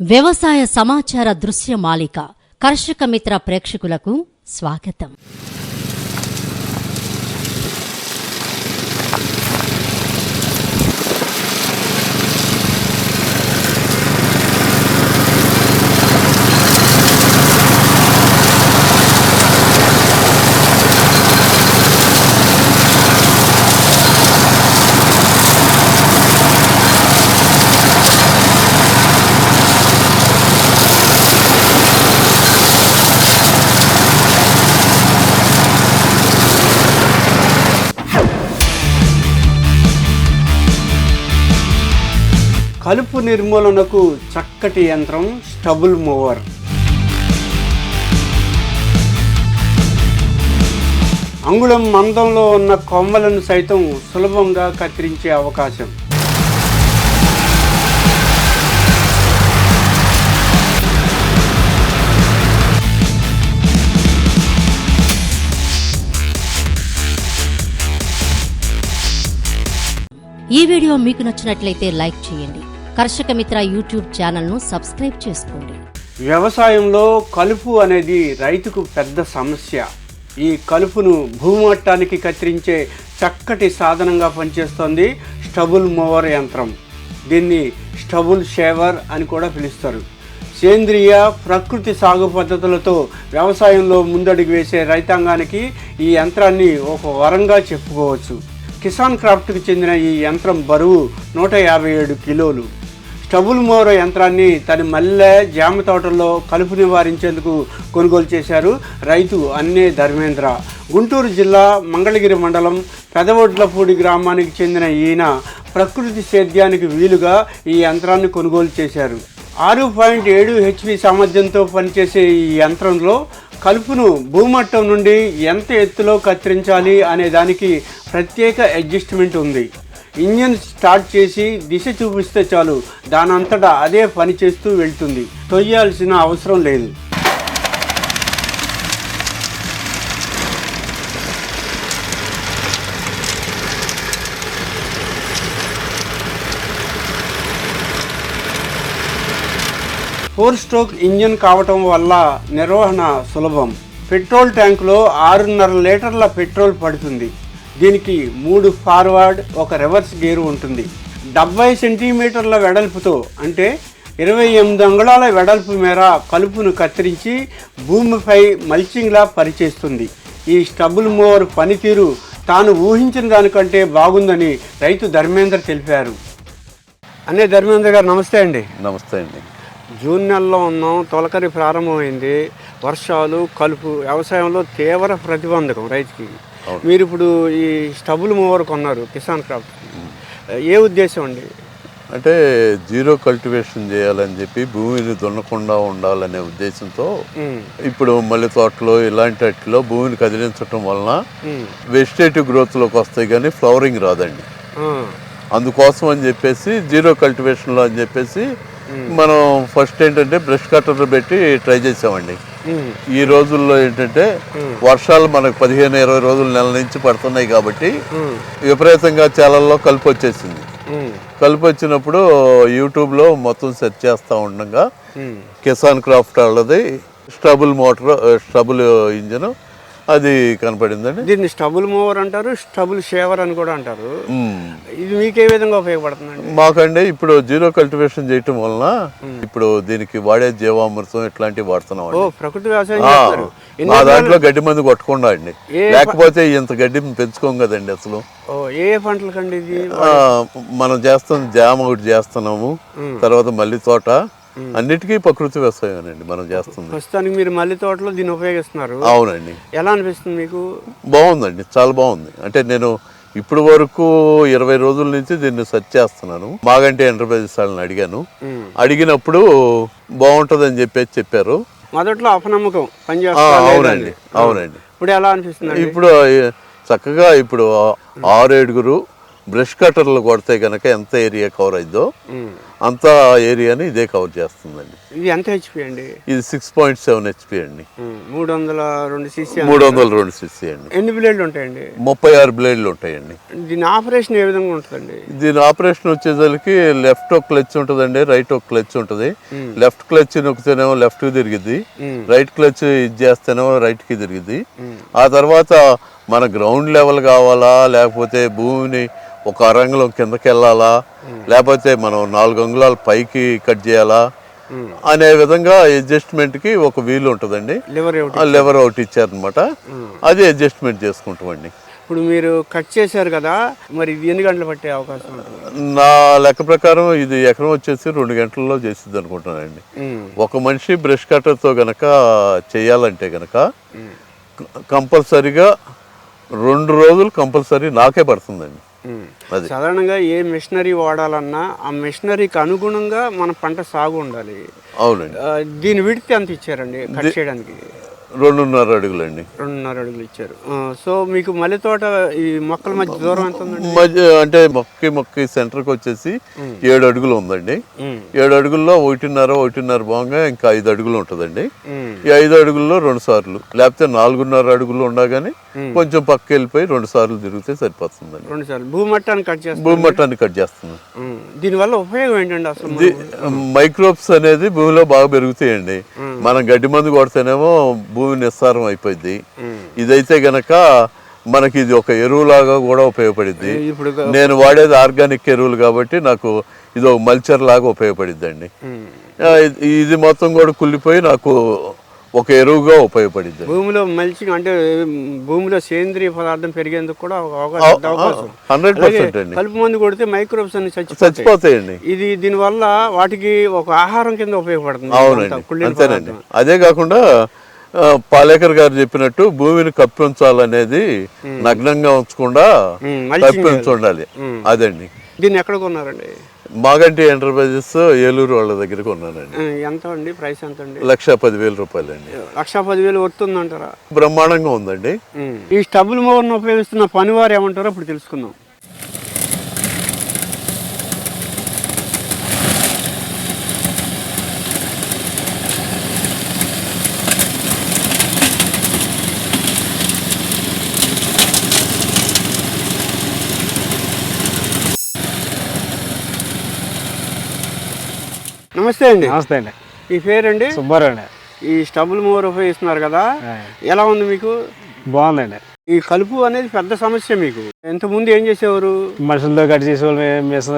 వ్యవసాయ సమాచార దృశ్య మాలిక కర్షక మిత్ర ప్రేక్షకులకు స్వాగతం. కలుపు నిర్మూలనకు చక్కటి యంత్రం స్టబుల్ మూవర్. అంగుళం మందంలో ఉన్న కొమ్మలను సైతం సులభంగా కత్తిరించే అవకాశం. ఈ వీడియో మీకు నచ్చినట్లయితే లైక్ చేయండి. కర్షక మిత్ర యూట్యూబ్ ఛానల్ను సబ్స్క్రైబ్ చేసుకోండి. వ్యవసాయంలో కలుపు అనేది రైతుకు పెద్ద సమస్య. ఈ కలుపును భూమట్టానికి కత్తిరించే చక్కటి సాధనంగా పనిచేస్తోంది స్టబుల్ మూవర్ యంత్రం. దీన్ని స్టబుల్ షేవర్ అని కూడా పిలుస్తారు. సేంద్రియ ప్రకృతి సాగు పద్ధతులతో వ్యవసాయంలో ముందడుగు వేసే రైతాంగానికి ఈ యంత్రాన్ని ఒక వరంగా చెప్పుకోవచ్చు. కిసాన్ క్రాఫ్ట్కి చెందిన ఈ యంత్రం బరువు నూట యాభై ఏడు కిలోలు. స్టబుల్ మోర యంత్రాన్ని తన మల్లె జామ తోటల్లో కలుపు నివారించేందుకు కొనుగోలు చేశారు రైతు అన్నే ధర్మేంద్ర. గుంటూరు జిల్లా మంగళగిరి మండలం పెదవొడ్లపూడి గ్రామానికి చెందిన ఈయన ప్రకృతి సేద్యానికి వీలుగా ఈ యంత్రాన్ని కొనుగోలు చేశారు. ఆరు పాయింట్ ఏడు హెచ్పి సామర్థ్యంతో పనిచేసే ఈ యంత్రంలో కలుపును భూమట్టం నుండి ఎంత ఎత్తులో కత్తిరించాలి అనే దానికి ప్రత్యేక అడ్జస్ట్మెంట్ ఉంది. ఇంజన్ స్టార్ట్ చేసి దిశ చూపిస్తే చాలు. దానంతటా అదే పని చేస్తూ వెళ్తుంది. తొయ్యాల్సిన అవసరం లేదు. ఫోర్ స్ట్రోక్ ఇంజిన్ కావటం వల్ల నిర్వహణ సులభం. పెట్రోల్ ట్యాంకులో ఆరున్నర లీటర్ల పెట్రోల్ పడుతుంది. దీనికి మూడు ఫార్వర్డ్ ఒక రివర్స్ గేరు ఉంటుంది. డెబ్బై సెంటీమీటర్ల వెడల్పుతో అంటే ఇరవై ఎనిమిది అంగుళాల వెడల్పు మేర కలుపును కత్తిరించి భూమిపై మల్చింగ్లా పనిచేస్తుంది. ఈ స్టబుల్ మోవర్ పనితీరు తాను ఊహించిన దానికంటే బాగుందని రైతు ధర్మేంద్ర తెలిపారు. అనే ధర్మేంద్ర గారు నమస్తే అండి. నమస్తే అండి. జూన్ నెలలో ఉన్నాం తొలకరి ప్రారంభమైంది. వర్షాలు కలుపు వ్యవసాయంలో తీవ్ర ప్రతిబంధకం రైతుకి. మీరు ఇప్పుడు ఈ స్టబుల్ మూవర్ కొన్నారు కిసాన్ క్రాఫ్ట్ ఏ ఉద్దేశం అండి? అంటే జీరో కల్టివేషన్ చేయాలని చెప్పి భూమిని దున్నకుండా ఉండాలనే ఉద్దేశంతో ఇప్పుడు మల్లె తోటలో ఇలాంటి వాటిలో భూమిని కదిలించటం వలన వెజిటేటివ్ గ్రోత్లోకి వస్తాయి కానీ ఫ్లవరింగ్ రాదండి. అందుకోసం అని చెప్పేసి జీరో కల్టివేషన్లో అని చెప్పేసి మనం ఫస్ట్ ఏంటంటే బ్రష్ కట్టర్ పెట్టి ట్రై చేసామండి. ఈ రోజుల్లో ఏంటంటే వర్షాలు మనకు పదిహేను ఇరవై రోజులు నెల నుంచి పడుతున్నాయి కాబట్టి విపరీతంగా చేలల్లో కలుపు వచ్చేసింది. కలుపు వచ్చినప్పుడు యూట్యూబ్లో మొత్తం సెర్చ్ చేస్తూ ఉండగా కిసాన్ క్రాఫ్ట్ వాళ్ళది స్టబుల్ మోటార్ స్టబుల్ ఇంజిన్ అది కనపడిందండి? దీన్ని స్టబుల్ మూవర్ అంటారు స్టబుల్ షేవర్ అని కూడా అంటారు. ఇది మీకు ఏ విధంగా ఉపయోగపడుతుందండి? మాకండి ఇప్పుడు జీరో కల్టివేషన్ చేయటం వలన ఇప్పుడు దీనికి వాడే జీవామృతం ఇట్లాంటివి వాడుతున్నాం ఓ ప్రకృతి వ్యవసాయం దాంట్లో గడ్డి మందు కొట్టకుండా అండి. లేకపోతే ఇంత గడ్డి పెంచుకోం కదండి అసలు. ఏ పంటలకండి ఇది? మనం చేస్తాం జామ ఒకటి చేస్తున్నాము. తర్వాత మల్లి తోట అన్నిటికీ ప్రకృతి వ్యవసాయం అండి మనం చేస్తుంది. ప్రస్తుతానికి మీరు మల్లి తోటలో దీన్ని ఉపయోగిస్తున్నారు. అవునండి. ఎలా అనిపిస్తుంది మీకు? బాగుందండి చాలా బాగుంది. అంటే నేను ఇప్పుడు వరకు ఇరవై రోజుల నుంచి దీన్ని సెర్చ్ చేస్తున్నాను. మాగంటి ఎంటర్ప్రైజెస్ వాళ్ళని అడిగాను. అడిగినప్పుడు బాగుంటుందని చెప్పేసి చెప్పారు. మొదట్లో అపనమ్మకం అవునండి అవునండి. ఇప్పుడు ఎలా అనిపిస్తుంది ఇప్పుడు చక్కగా ఇప్పుడు ఆరు ఏడుగురు బ్రష్ కట్టర్లు కొడితే కనుక ఎంత ఏరియా కవర్ అయిద్దో అంతా ఏరియాని ఇదే కవర్ చేస్తుందండి. ఇది ఎంత హెచ్పి అండి? ఇది సిక్స్ పాయింట్ సెవెన్ హెచ్పి అండి. మూడు వందల రెండు సీసీ మూడు వందల రెండు సిసి అండి. ఎన్ని బ్లేడ్లు ఉంటాయండి? ముప్పై ఆరు బ్లేడ్లు ఉంటాయండి. దీని ఆపరేషన్ ఏ విధంగా ఉంటుందండి? దీని ఆపరేషన్ వచ్చేసరికి లెఫ్ట్ ఒక క్లచ్ ఉంటుందండి రైట్ ఒక క్లచ్ ఉంటుంది. లెఫ్ట్ క్లచ్ నొక్కితేనేమో లెఫ్ట్కి తిరిగిద్ది రైట్ క్లచ్ ఇది చేస్తేనేమో రైట్కి తిరిగిద్ది. ఆ తర్వాత మన గ్రౌండ్ లెవెల్ కావాలా లేకపోతే భూమిని ఒక అరంగులం కిందకి వెళ్ళాలా లేకపోతే మనం నాలుగు అంగుళాలు పైకి కట్ చేయాలా? అనే విధంగా అడ్జస్ట్మెంట్కి ఒక వీలు ఉంటుందండి. లివర్ ఒకటి ఇచ్చారనమాట అది అడ్జస్ట్మెంట్ చేసుకుంటామండి. ఇప్పుడు మీరు కట్ చేశారు కదా మరి ఎన్ని గంటలు పట్టే అవకాశం నా లెక్క ప్రకారం ఇది ఎకరం వచ్చేసి రెండు గంటల్లో చేసిద్ది అనుకుంటున్నానండి. ఒక మనిషి బ్రష్ కట్టర్తో గనక చేయాలంటే గనక కంపల్సరిగా రెండు రోజులు కంపల్సరీ నాకే పడుతుందండి. సాధారణంగా ఏ మిషనరీ వాడాలన్నా ఆ మిషనరీకి అనుగుణంగా మన పంట సాగు ఉండాలి. అవునండి. దీని విడితే ఎంత ఇచ్చారండి? కట్ చేయడానికి? రెండున్నర అడుగులండి. రెండున్నర అడుగులు ఇచ్చారు. సో మీకు మల్లె తోట ఈ మొక్కల మధ్య దూరం ఎంత ఉందండి? మధ్య అంటే మొక్కి మొక్కి సెంటర్కి వచ్చేసి ఏడు అడుగులు ఉందండి. ఏడు అడుగుల్లో ఒకటిన్నర ఒకటిన్నర బాగా ఇంకా ఐదు అడుగులు ఉంటుందండి. ఈ ఐదు అడుగుల్లో రెండు సార్లు లేకపోతే నాలుగున్నర అడుగులు ఉండగానే కొంచెం పక్కకి వెళ్ళిపోయి రెండు సార్లు తిరిగితే సరిపోతుందండి. రెండు సార్లు. భూమట్టాన్ని కట్ చేస్తాం భూమి మట్టాన్ని కట్ చేస్తుంది. దీనివల్ల ఉపయోగం ఏంటండి అసలు మైక్రోబ్స్ అనేది భూమిలో బాగా పెరుగుతాయండి. మనం గడ్డి మందు కొడితేనేమో భూమి నిస్సారం అయిపోయింది. ఇదైతే గనక మనకి ఇది ఒక ఎరువులాగా కూడా ఉపయోగపడిద్ది. ఇప్పుడు నేను వాడేది ఆర్గానిక్ ఎరువులు కాబట్టి నాకు ఇది ఒక మల్చర్ లాగా ఉపయోగపడిద్దండి. ఉమ్, ఆ, ఇది- మొత్తం కూడా కుళ్ళిపోయి నాకు ఒక ఎరువుగా ఉపయోగపడిద్ది. భూమిలో మల్చింగ్ అంటే భూమిలో సేంద్రియ పదార్థం పెరిగేందుకు కూడా హండ్రెడ్ పర్సెంట్ అండి. కలుపు మందు కొడితే మైక్రోబ్స్ అన్ని చచ్చిపోతాయి. చచ్చిపోతాయండి. ఇది దీనివల్ల వాటికి ఒక ఆహారం కింద ఉపయోగపడుతుంది. అవునండి. అంతేనండి. అదే కాకుండా పాలేకర్ గారు చెప్పినట్టు భూమిని కప్పి ఉంచాలనేది నగ్నంగా ఉంచకుండా ఉమ్, మల్చింగ్ కప్పి ఉంచి ఉండాలి అదండి. దీన్ని ఎక్కడ కొన్నారండి? మాగంటి ఎంటర్ప్రైజెస్ ఏలూరు వాళ్ళ దగ్గర కొన్నానండి. ఎంత అండి? ప్రైస్ ఎంత అండి? లక్ష పదివేల రూపాయలండి. లక్ష పదివేలు వస్తుందంటారా? బ్రహ్మాండంగా ఉందండి. ఈ స్టబుల్ మోవర్ను ఉపయోగిస్తున్న పనివారు ఏమంటారో ఇప్పుడు తెలుసుకుందాం. నమస్తే అండి. నమస్తే అండి. ఈ పేరండి? సుబ్బారావు అండి. ఈ స్టబుల్ మోవర్ ఉపయోగిస్తున్నారు కదా. ఎలా ఉంది మీకు? బాగుందండి. ఈ కలుపు అనేది పెద్ద సమస్య మీకు. ఇంత ముందు ఏం చేసేవారు? మనుషులతో కట్ చేసేవాళ్ళమే మిస్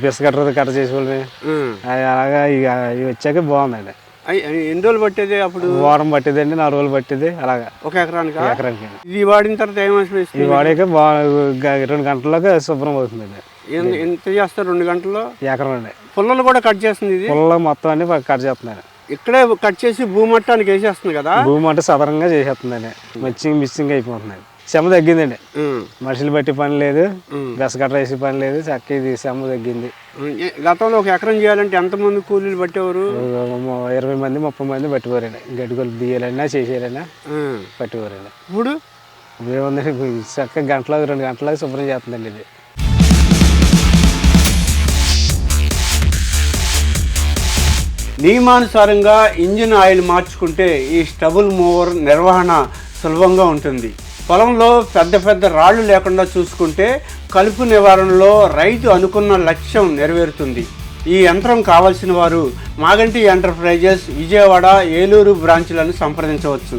బిస్ కట్టతో కట్ చేసేవాళ్ళమే. అలాగా ఇక ఇవి వచ్చాక బాగుందండి. ఎన్ని రోజులు పట్టేది అప్పుడు? వారం పట్టేదండి నాలుగు రోజులు పట్టేది అలాగా. ఒక ఎకరానికి? ఎకరానికి. ఇది వాడిన తర్వాత ఈ ఏమనిపిస్తుంది వాడాక బాగా రెండు గంటల్లోకి శుభ్రం అవుతుందండి. ఎన్- ఎంత చేస్తారు? రెండు గంటల్లో? ఎకరం అండి పుల్లలు కూడా కట్ చేస్తుంది ఇది? పుల్ల మొత్తం అన్ని కట్ చేస్తున్నాను ఇక్కడే కట్ చేసి భూమట్టానికి వేసేస్తుంది కదా? భూమి అంటే సదరంగా చేసేస్తుందండి. మిచ్చింగ్ మిచ్చింగ్ అయిపోతుందండి. శ్రమ తగ్గిందండి. మనుషులు బట్టి పని లేదు. కట్ట వేసే పని లేదు. చక్క ఇది శ్రమ తగ్గింది. గతంలో ఒక ఎకరం చేయాలంటే ఎంతమంది కూలీలు పట్టేవారు? ఇరవై మంది ముప్పై మంది పట్టిపోరండి గడ్డిగోలు తీయాలన్నా చేసేయాలన్నా ఉమ్. పట్టిపోరండి ఇప్పుడు? ఏముందండి? చక్కగా గంటలో రెండు గంటలకు శుభ్రం చేస్తుందండి ఇది. నియమానుసారంగా ఇంజిన్ ఆయిల్ మార్చుకుంటే ఈ స్టబుల్ మూవర్ నిర్వహణ సులభంగా ఉంటుంది. పొలంలో పెద్ద పెద్ద రాళ్ళు లేకుండా చూసుకుంటే కలుపు నివారణలో రైతు అనుకున్న లక్ష్యం నెరవేరుతుంది. ఈ యంత్రం కావలసిన వారు మాగంటి ఎంటర్ప్రైజెస్ విజయవాడ ఏలూరు బ్రాంచ్లను సంప్రదించవచ్చు.